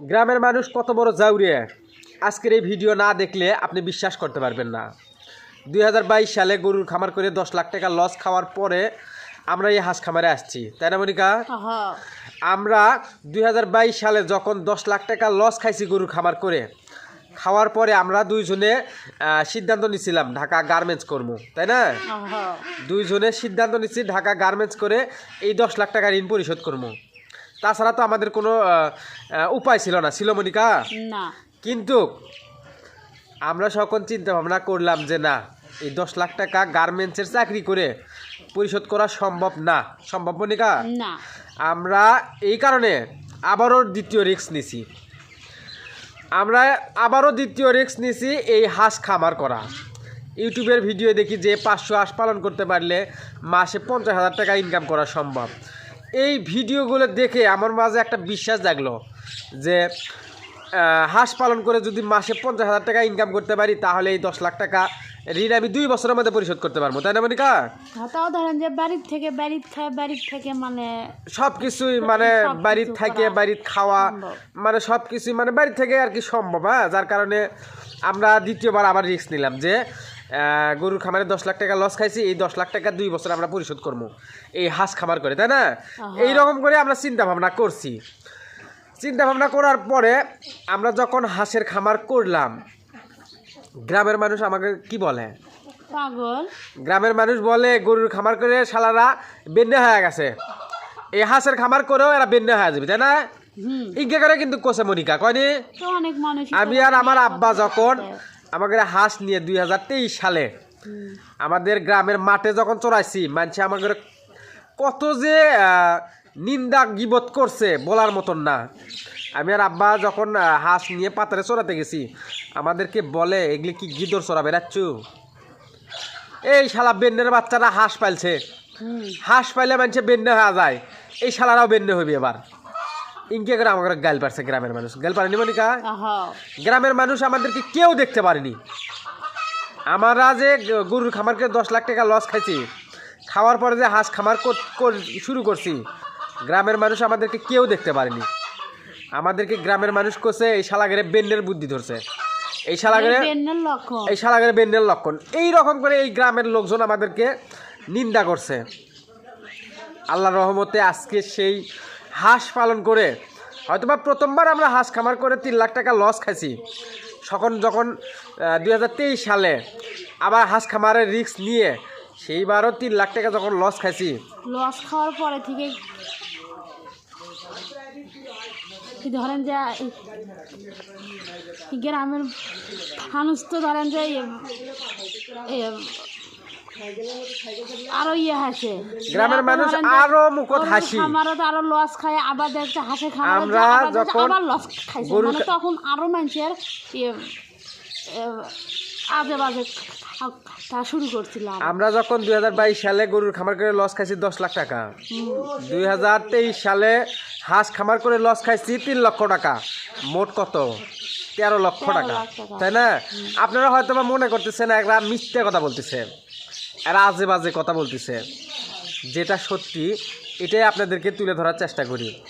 গ্রামের মানুষ কত বড় জাউরিয়ে। আজকের এই ভিডিও না দেখলে আপনি বিশ্বাস করতে পারবেন না। দুই হাজার বাইশ সালে গরুর খামার করে দশ লাখ টাকা লস খাওয়ার পরে আমরা এই হাঁস খামারে আসছি। তাই না মনিকা? আমরা দুই হাজার বাইশ সালে যখন দশ লাখ টাকা লস খাইছি গরুর খামার করে খাওয়ার পরে আমরা দুইজনে সিদ্ধান্ত নিছিলাম ঢাকা গার্মেন্টস করব তাই না? দুইজনে সিদ্ধান্ত নিচ্ছি ঢাকা গার্মেন্টস করে এই দশ লাখ টাকা ঋণ পরিশোধ করব তাছাড়া তো আমাদের কোনো উপায় ছিল না। ছিল মনিকা? না। কিন্তু আমরা সকল চিন্তা ভাবনা করলাম যে না এই দশ লাখ টাকা গার্মেন্টসের চাকরি করে পরিশোধ করা সম্ভব না। সম্ভব মনিকা? আমরা এই কারণে আবারও দ্বিতীয় রিস্ক নিছি। আমরা আবারও দ্বিতীয় রিস্ক নিছি এই হাঁস খামার করা। ইউটিউবের ভিডিও দেখি যে পাঁচশো হাঁস পালন করতে পারলে মাসে পঞ্চাশ হাজার টাকা ইনকাম করা সম্ভব। এই ভিডিওগুলো দেখে আমার মাঝে একটা বিশ্বাস জাগলো যে হাঁস পালন করে যদি মাসে পঞ্চাশ হাজার টাকা ইনকাম করতে পারি তাহলে এই দশ লাখ টাকা ঋণ আমি দুই বছরের মধ্যে পরিশোধ করতে পারব তাই না মনিকা? হ্যাঁ, তাও ধরেন যে বাড়ির থেকে বাড়ির খায় বাড়ির থেকে মানে সব কিছুই মানে বাড়ির থাকে বাড়ির খাওয়া মানে সব কিছুই মানে বাড়ি থেকে আর কি সম্ভব হ্যাঁ? যার কারণে আমরা দ্বিতীয়বার আবার রিস্ক নিলাম যে গরুর খামারে দশ লাখ টাকা লস খাইছি এই দশ লাখ টাকা দুই বছর আমরা পরিশোধ করব এই হাঁস খামার করে তাই না। এই রকম করে আমরা চিন্তা ভাবনা করছি। চিন্তা ভাবনা করার পরে আমরা যখন হাঁসের খামার করলাম গ্রামের মানুষ আমাকে কি বলে? পাগল। গ্রামের মানুষ বলে গরুর খামার করে শালারা বেন্যা হয়ে গেছে। এই হাঁসের খামার করেও এরা বেন্যা হয়ে যাবে তাই না? ইজ্ঞা করে কিন্তু কোসে মনিকা কয়নি? আমি আর আমার আব্বা যখন আমাকে হাঁস নিয়ে দুই হাজার তেইশ সালে আমাদের গ্রামের মাঠে যখন চড়াইছি মানছে আমাদের কত যে নিন্দা গিবত করছে বলার মতন না। আমি আর আব্বা যখন হাঁস নিয়ে পাতারে চড়াতে গেছি আমাদেরকে বলে এগুলি কি গিদর চড়াবে রাচ্ছু এই শালা বেন্নের বাচ্চারা হাঁস পাইলছে হাঁস পাইলে মানুষে বেন্নে হয়ে যায়। এই শালারাও বেন্নে হইবে এবার। ইনকে করে আমাকে গাল পারছে গ্রামের মানুষ। গাল পারেনি মনিকা হ্যাঁ গ্রামের মানুষ আমাদেরকে কেউ দেখতে পারেনি। আমরা যে গরুর খামারকে দশ লাখ টাকা লস খাইছি খাওয়ার পরে যে হাঁস খামার শুরু করছি গ্রামের মানুষ আমাদেরকে কেউ দেখতে পারেনি। আমাদেরকে গ্রামের মানুষ করছে এই শালাগেরে বেন্নের বুদ্ধি ধরছে। এই শালাগেরে এই শালাগের বেন্ডের লক্ষণ। এই রকম করে এই গ্রামের লোকজন আমাদেরকে নিন্দা করছে। আল্লাহ রহমতে আজকে সেই হাঁস পালন করে। হয়তোবা প্রথমবার আমরা হাঁস খামার করে তিন লাখ টাকা লস খাইছি। তখন যখন দু হাজার তেইশ সালে আবার হাঁস খামারের রিস্ক নিয়ে, সেইবারও তিন লাখ টাকা যখন লস খাইছি। লস খাওয়ার পরে থেকে ধরেন যে গ্রামের মানুষ তো ধরেন যে আরও ইয়ে হাসে। গ্রামের মানুষ আরও মুখত হাসি। আমারও তো আরও লস খায় আবার দেখছে হাসে খামারে আমরা যখন আবার লস খাইছে। মানে তখন আরও মানুষের ইয়ে আজে বাজে তা শুরু করছিলাম আমরা যখন দুই সালে গরুর খামার করে লস খাইছি দশ লাখ টাকা। দুই সালে হাঁস খামার করে লস খাইছি তিন লক্ষ টাকা। মোট কত? তেরো লক্ষ টাকা। তাই না? আপনারা হয়তো মনে করতেছেন এরা মিথ্যে কথা বলতেছে। এরা আজে বাজে কথা বলতেছে। যেটা সত্যি এটাই আপনাদেরকে তুলে ধরার চেষ্টা করি।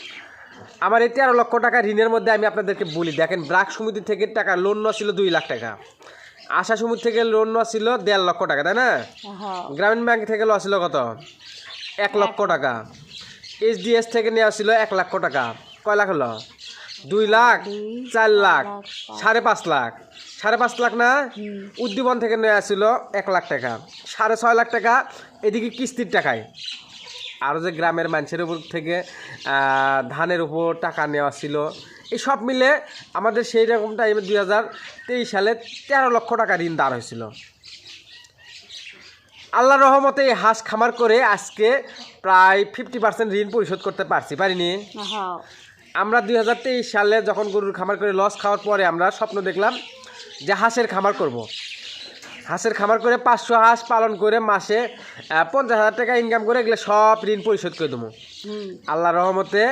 আমার এই তেরো লক্ষ টাকা ঋণের মধ্যে আমি আপনাদেরকে বলি দেখেন ব্রাক সমিতি থেকে টাকা লোন নেওয়া ছিল দুই লাখ টাকা। আশা সমিতি থেকে লোন নেওয়া ছিল দেড় লক্ষ টাকা তাই না? হ্যাঁ। গ্রামীণ ব্যাংক থেকে লওয়া ছিল কত? এক লক্ষ টাকা। এইচডিএস থেকে নেওয়া ছিল এক লক্ষ টাকা। কয় লাখ হলো? দুই লাখ চার লাখ সাড়ে পাঁচ লাখ। সাড়ে পাঁচ লাখ না উদ্দীপন থেকে নেওয়া ছিল এক লাখ টাকা। সাড়ে ছয় লাখ টাকা এদিকে কিস্তির টাকায়। আরও যে গ্রামের মানুষের উপর থেকে ধানের উপর টাকা নেওয়া ছিল। এই সব মিলে আমাদের সেই রকম টাইমে দুই হাজার তেইশ সালে তেরো লক্ষ টাকা ঋণ দাঁড় হয়েছিল। আল্লাহ রহমতে এই হাঁস খামার করে আজকে প্রায় ফিফটি পার্সেন্ট ঋণ পরিশোধ করতে পারছি পারিনি? হ্যাঁ। আমরা দুই হাজার তেইশ সালে যখন গরুর খামার করে লস খাওয়ার পরে আমরা স্বপ্ন দেখলাম যে হাঁসের খামার করব। হাঁসের খামার করে পাঁচশো হাঁস পালন করে মাসে পঞ্চাশ হাজার টাকা ইনকাম করে এগুলো সব ঋণ পরিশোধ করে দেবো। আল্লাহ রহমতে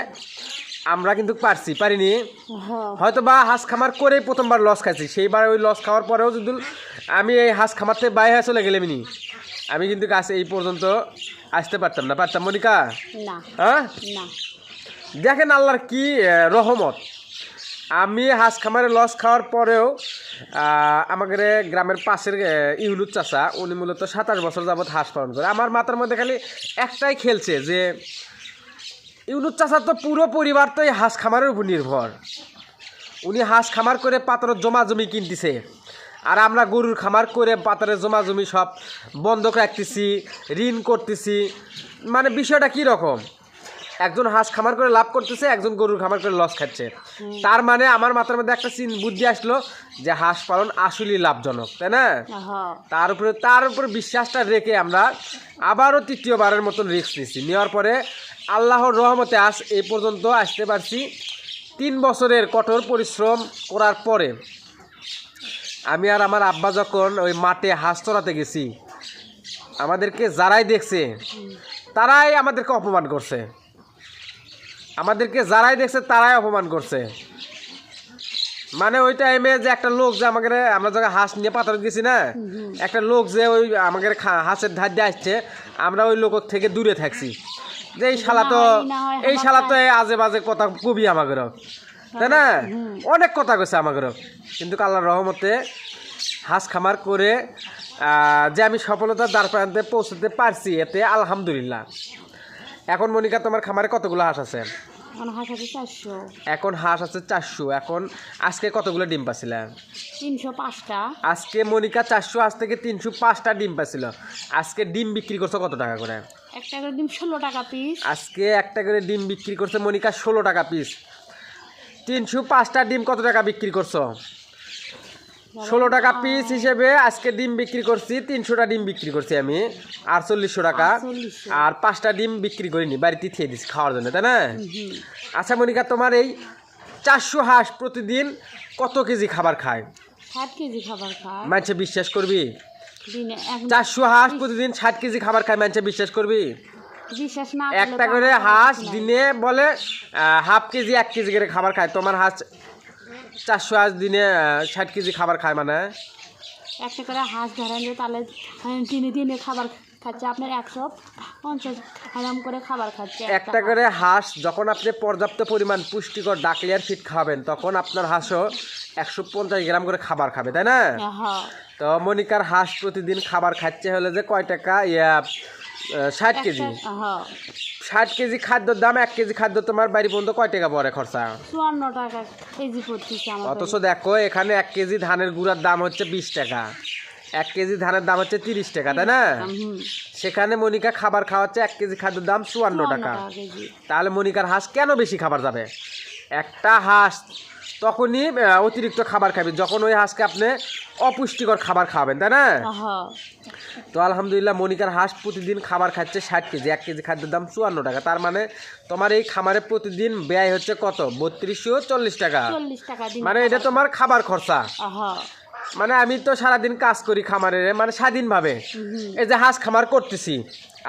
আমরা কিন্তু পারছি পারিনি। হ্যাঁ। হয়তো বা হাঁস খামার করেই প্রথমবার লস খাইছি সেইবার ওই লস খাওয়ার পরেও যদি আমি এই হাঁস খামার থেকে বাইরে চলে গেলেমিনি আমি কিন্তু কাছে এই পর্যন্ত আসতে পারতাম না। পারতাম মনিকা? হ্যাঁ? না। দেখেন আল্লাহর কি রহমত। আমি হাঁস খামারে লস খাওয়ার পরেও আমাদের গ্রামের পাশের ইউনুস চাষা উনি মূলত সাতাশ বছর যাবৎ হাঁস পালন করে। আমার মাথার মধ্যে খালি একটাই খেলছে যে ইউনুস চাষার তো পুরো পরিবার তো এই হাঁস খামারের উপর নির্ভর। উনি হাঁস খামার করে পাতারের জমা জমি কিনতেছে। আর আমরা গরুর খামার করে পাতারের জমা জমি সব বন্ধক রাখতেছি, ঋণ করতেছি। মানে বিষয়টা কি রকম? একজন হাঁস খামার করে লাভ করতেছে একজন গরুর খামার করে লস খাচ্ছে। তার মানে আমার মাথার মধ্যে একটা চিন বুদ্ধি আসলো যে হাঁস পালন আসলেই লাভজনক তাই না? তার উপরে তার উপরে বিশ্বাসটা রেখে আমরা আবারও তৃতীয়বারের মতন রিস্ক নিচ্ছি। নেওয়ার পরে আল্লাহর রহমতে আস এই পর্যন্ত আসতে পারছি। তিন বছরের কঠোর পরিশ্রম করার পরে আমি আর আমার আব্বা যখন ওই মাঠে হাঁস চড়াতে গেছি আমাদেরকে যারাই দেখছে তারাই আমাদেরকে অপমান করছে। আমাদেরকে যারাই দেখছে তারাই অপমান করছে। মানে ওই টাইমে যে একটা লোক যে আমাকে আমরা যখন হাঁস নিয়ে পাথর গেছি না একটা লোক যে ওই খা- হাঁসের ধার দিয়ে আসছে আমরা ওই লোক থেকে দূরে থাকছি। যে এই শালা তো এই শালা তো এই আজে বাজে কথা কবি আমাদের তাই না? অনেক কথা কইছে আমাদের কিন্তু আল্লাহর রহমতে হাঁস খামার করে যে আমি সফলতার দ্বার প্রান্তে পৌঁছতে পারছি এতে আলহামদুলিল্লাহ। এখন মনিকা তোমার খামারে কতগুলো হাঁস আছে? এখন হাঁস আছে চারশো। এখন হাঁস আছে চারশো। এখন আজকে কতগুলো ডিম পাচ্ছিলে তিনশো পাঁচটা। আজকে মনিকা চারশো আজ থেকে তিনশো পাঁচটা ডিম পাচ্ছিল আজকে ডিম বিক্রি করছ কত টাকা করে? একটা করে ডিম ষোলো টাকা পিস আজকে একটা করে ডিম বিক্রি করছে মনিকা ষোলো টাকা পিস তিনশো পাঁচটা ডিম কত টাকা বিক্রি করছ? ষোলো টাকা পিস হিসেবে আজকে ডিম বিক্রি করছি তিনশোটা ডিম বিক্রি করছি আমি আটচল্লিশশো টাকা। আর পাঁচটা ডিম বিক্রি করিনি বাড়িতে খেয়ে দিচ্ছি খাওয়ার জন্য তাই না? আচ্ছা মনিকা তোমার এই চারশো হাঁস প্রতিদিন কত কেজি খাবার খায়? ষাট কেজি খাবার খায়। মানুষে বিশ্বাস করবি? চারশো হাঁস প্রতিদিন ষাট কেজি খাবার খায় মানুষে বিশ্বাস করবি? একটা করে হাঁস দিনে বলে হাফ কেজি এক কেজি করে খাবার খায়। তোমার হাঁস চারশো হাঁস দিনে ষাট কেজি খাবার খায় মানে? একটা করে হাঁস ধরেন যে তাহলে দিনে দিনে খাবার খাচ্ছে আপনার একশো পঞ্চাশ গ্রাম করে খাবার খাচ্ছে একটা করে হাঁস যখন আপনি পর্যাপ্ত পরিমাণ পুষ্টিকর ডাকলিয়ার ফিট খাবেন তখন আপনার হাঁসও একশো পঞ্চাশ গ্রাম করে খাবার খাবে তাই না? হ্যাঁ। তো মনিকার হাঁস প্রতিদিন খাবার খাচ্ছে হলে যে কয় টাকা? ইয়া ষাট কেজি। হ্যাঁ। ষাট কেজি খাদ্যর দাম এক কেজি খাদ্য তোমার বাড়ি পর্যন্ত কয় টাকা পরে খরচা? চুয়ান্ন টাকা কেজি পড়তেছে অথচ দেখো এখানে এক কেজি ধানের গুঁড়ার দাম হচ্ছে বিশ টাকা। এক কেজি ধানের দাম হচ্ছে তিরিশ টাকা তাই না? সেখানে মনিকা খাবার খাওয়াচ্ছে এক কেজি খাদ্যের দাম চুয়ান্ন টাকা। তাহলে মনিকার হাঁস কেন বেশি খাবার যাবে? একটা হাঁস তখনই অতিরিক্ত খাবার খাবে। যখন ওই হাঁসকে আপনি অপুষ্টিকর খাবার খাওয়াবেন তাই না? তো আলহামদুলিল্লাহ মনিকার হাঁস প্রতিদিন খাবার খাচ্ছে ষাট কেজি। এক কেজি খাদ্যের দাম চুয়ান্ন টাকা। তার মানে তোমার এই খামারে প্রতিদিন ব্যয় হচ্ছে কত? বত্রিশশো চল্লিশ টাকা। মানে এটা তোমার খাবার খরচা। মানে আমি তো সারাদিন কাজ করি খামারে মানে স্বাধীনভাবে। এই যে হাঁস খামার করতেছি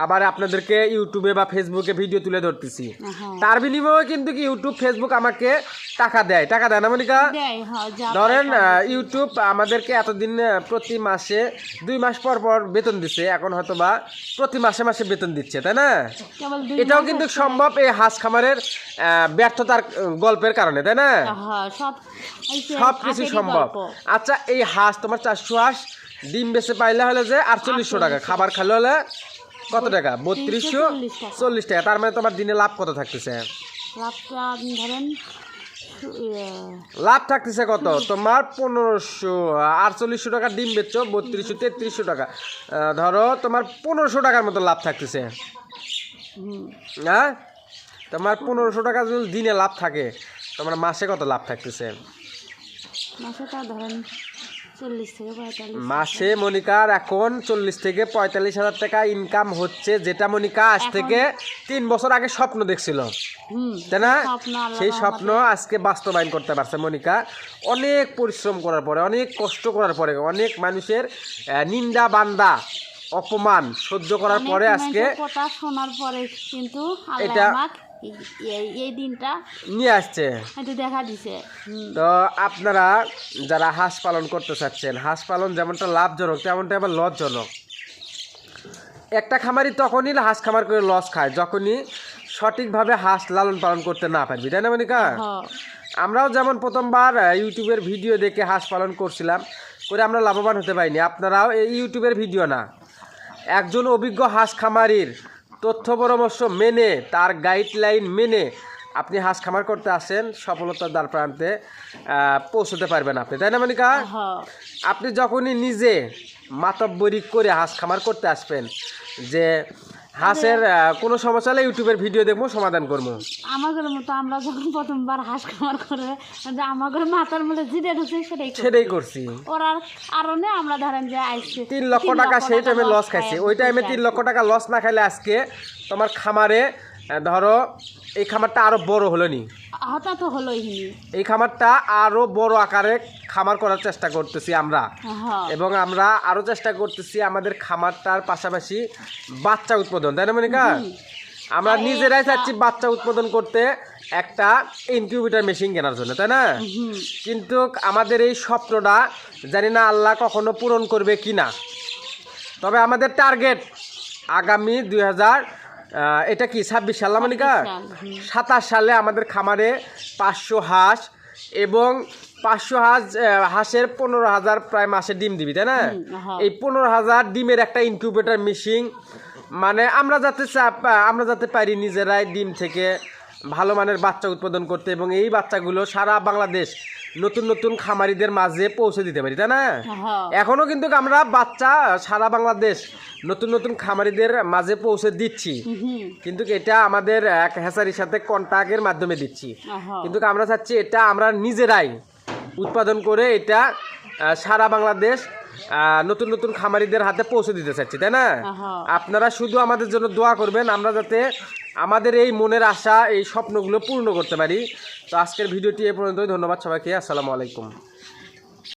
আবার আপনাদেরকে ইউটিউবে বা ফেসবুকে ভিডিও তুলে ধরতেছি। হ্যাঁ। তার বিনিময়ে কিন্তু কি ইউটিউব ফেসবুক আমাকে টাকা দেয়। টাকা দেয় না মনিকা? হ্যাঁ ধরেন ইউটিউব আমাদেরকে এতদিন প্রতি মাসে দুই মাস পর পর বেতন দিচ্ছে এখন হয়তো বা প্রতি মাসে মাসে বেতন দিচ্ছে তাই না? এটাও কিন্তু সম্ভব এই হাঁস খামারের ব্যর্থতার গল্পের কারণে তাই না? হ্যাঁ সব কিছু সম্ভব। আচ্ছা এই হাঁস তোমার চারশো হাঁস ডিম বেচে পাইলে হলে যে আটচল্লিশশো টাকা খাবার খেলে হলে কত টাকা? বত্রিশশো চল্লিশ টাকা। তার মানে তোমার দিনে লাভ কত থাকতেছে? লাভটা ধরেন লাভ থাকতেছে কত? তোমার পনেরোশো আটচল্লিশশো টাকা ডিম বেচছো বত্রিশশো তেত্রিশশো টাকা। ধরো তোমার পনেরোশো টাকার মতো লাভ থাকতেছে। হ্যাঁ? তোমার পনেরোশো টাকা যদি দিনে লাভ থাকে তোমার মাসে কত লাভ থাকতেছে? মাসে তা ধরেন মাসে মনিকার এখন চল্লিশ থেকে পঁয়তাল্লিশ হাজার টাকা ইনকাম হচ্ছে যেটা মনিকা আজ থেকে তিন বছর আগে স্বপ্ন দেখছিল। তাই না? সেই স্বপ্ন আজকে বাস্তবায়ন করতে পারছে মনিকা। অনেক পরিশ্রম করার পরে অনেক কষ্ট করার পরে অনেক মানুষের নিন্দা বান্দা অপমান সহ্য করার পরে আজকে কথা শোনার পরে কিন্তু এটা- এই- দিনটা নিয়ে আসছে। দেখা দিছে। তো আপনারা যারা হাঁস পালন করতে চাচ্ছেন হাঁস পালন যেমনটা লাভজনক তেমনটা আবার লসজনক। একটা খামারি তখনই হাঁস খামার করে লস খায় যখনই সঠিকভাবে হাঁস লালন পালন করতে না পারবি তাই না মনিকা? আমরাও যেমন প্রথমবার ইউটিউবের ভিডিও দেখে হাঁস পালন করছিলাম করে আমরা লাভবান হতে পারিনি। আপনারাও এই ইউটিউবের ভিডিও না। একজন অভিজ্ঞ হাঁস খামারির তথ্য পরামর্শ মেনে তার গাইডলাইন মেনে আপনি হাঁস খামার করতে আসেন সফলতার দ্বার প্রান্তে পৌঁছতে পারবেন আপনি। তাই না মানিকা? আপনি যখনই নিজে মাতব্বরি করে হাঁস খামার করতে আসবেন যে হাঁসের কোন সমস্যা হলে ইউটিউবের ভিডিও দেখব সমাধান করব। আমাদের মতো আমরা যখন প্রথমবার হাঁস খামার করে যে আমাদের মাথার মধ্যে যেটা ঢুকছে সেটাই সেটাই করছি। ওরার কারণে আমরা ধরেন যে আইসি। তিন লক্ষ টাকা সেই টাইমে লস খাইছে। ওই টাইমে তিন লক্ষ টাকা লস না খাইলে আজকে তোমার খামারে ধরো এই খামারটা আরও বড় হলো নি। হলোই হিনি এই খামারটা আরও বড় আকারে খামার করার চেষ্টা করতেছি আমরা। এবং আমরা আরও চেষ্টা করতেছি আমাদের খামারটার পাশাপাশি বাচ্চা উৎপাদন তাই না মনিকা? আমরা নিজেরাই চাচ্ছি বাচ্চা উৎপাদন করতে একটা ইনকিউবেটর মেশিন কেনার জন্য তাই না? কিন্তু আমাদের এই স্বপ্নটা জানি না আল্লাহ কখনো পূরণ করবে কি না তবে আমাদের টার্গেট আগামী দুই হাজার এটা কি ছাব্বিশ সাল না মনিকা সাতাশ সালে আমাদের খামারে পাঁচশো হাঁস এবং পাঁচশো হাঁস হাঁসের পনেরো হাজার প্রায় মাসে ডিম দিবি তাই না? হ্যাঁ। এই পনেরো হাজার ডিমের একটা ইনকিউবেটর মেশিন মানে আমরা যাতে আমরা যাতে পারি নিজেরাই ডিম থেকে ভালো মানের বাচ্চা উৎপাদন করতে এবং এই বাচ্চাগুলো সারা বাংলাদেশ নতুন নতুন খামারিদের মাঝে পৌঁছে দিতে পারি তাই না? হ্যাঁ। এখনও কিন্তু আমরা বাচ্চা সারা বাংলাদেশ নতুন নতুন খামারিদের মাঝে পৌঁছে দিচ্ছি। কিন্তু এটা আমাদের এক হ্যাসারির সাথে কন্ট্যাক্টের মাধ্যমে দিচ্ছি। কিন্তু আমরা চাচ্ছি এটা আমরা নিজেরাই উৎপাদন করে এটা সারা বাংলাদেশ আহ, নতুন নতুন খামারিদের হাতে পৌঁছে দিতে চাচ্ছি তাই না। আপনারা শুধু আমাদের জন্য দোয়া করবেন আমরা যাতে আমাদের এই মনের আশা এই স্বপ্নগুলো পূর্ণ করতে পারি। তো আজকের ভিডিওটি এ পর্যন্তই। ধন্যবাদ সবাইকে। আসসালামু আলাইকুম।